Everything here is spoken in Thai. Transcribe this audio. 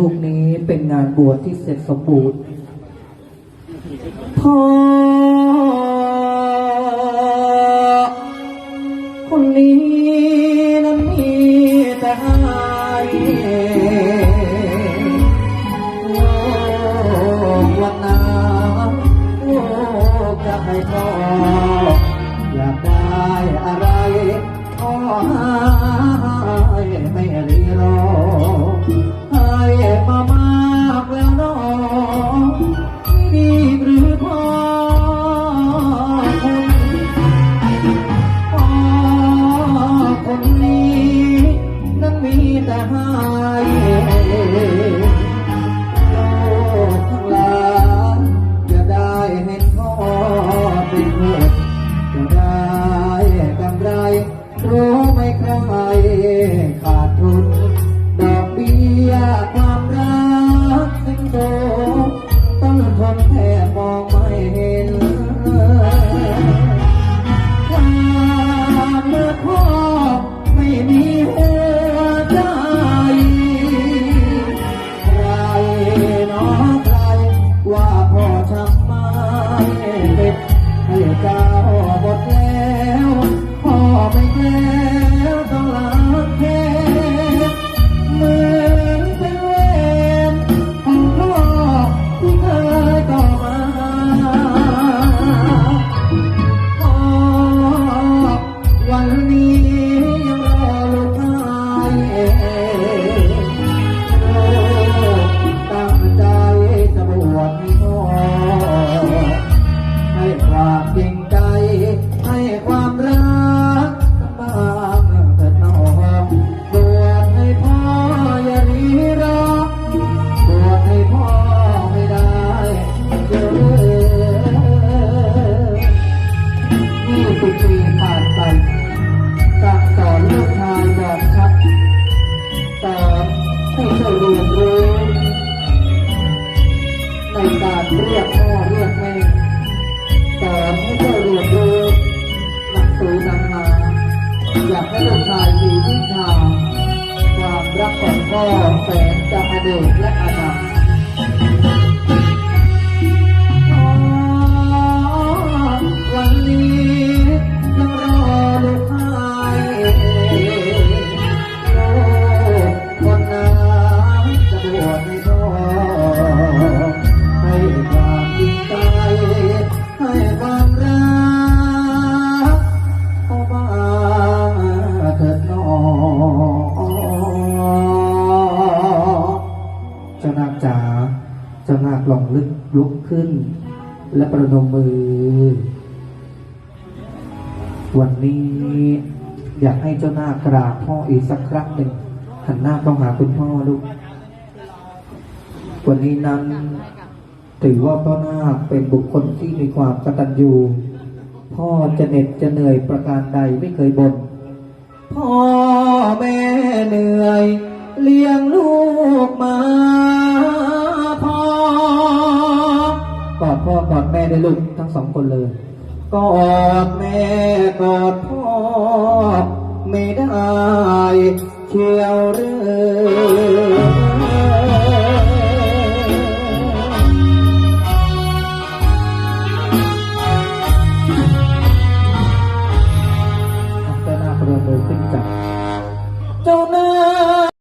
ลูกนี้เป็นงานบวชที่เสร็จสมบูรณ์พ่อคนนี้ ยี่สิบปีผ่านไปการสอนลูกชายบอกชัดสอนให้เจ้าเรียนรู้ในการเรียกพ่อเรียกแม่สอนให้เจ้าเรียนรู้หนักสูนำมาอยากให้ลูกชายมีวิชาความรักของพ่อแสนจะอเดชและอ วชให้พ่อให้ความจริงใจให้ความรักเข้ามาเถิดน้องเจ้านาคจ๋าเจ้านาคลองลึกลุกขึ้น และประนมมือ วันนี้อยากให้เจ้าหน้ากราบพ่ออีกสักครั้งหนึ่งหันหน้าเข้าหาคุณพ่อลูก วันนี้นั้น ถือว่าพ่อนาคเป็นบุคคลที่มีความกตัญญูพ่อจะเหน็ดจะเหนื่อยประการใดไม่เคยบน่นพ่อแม่เหนื่อย เลี้ยงลูกมาพ่อกอดพ่อกอดแม่ได้ลูกทั้งสองคนเลยกอดแม่กอดพ่อ ไม่ได้เชียวหรือ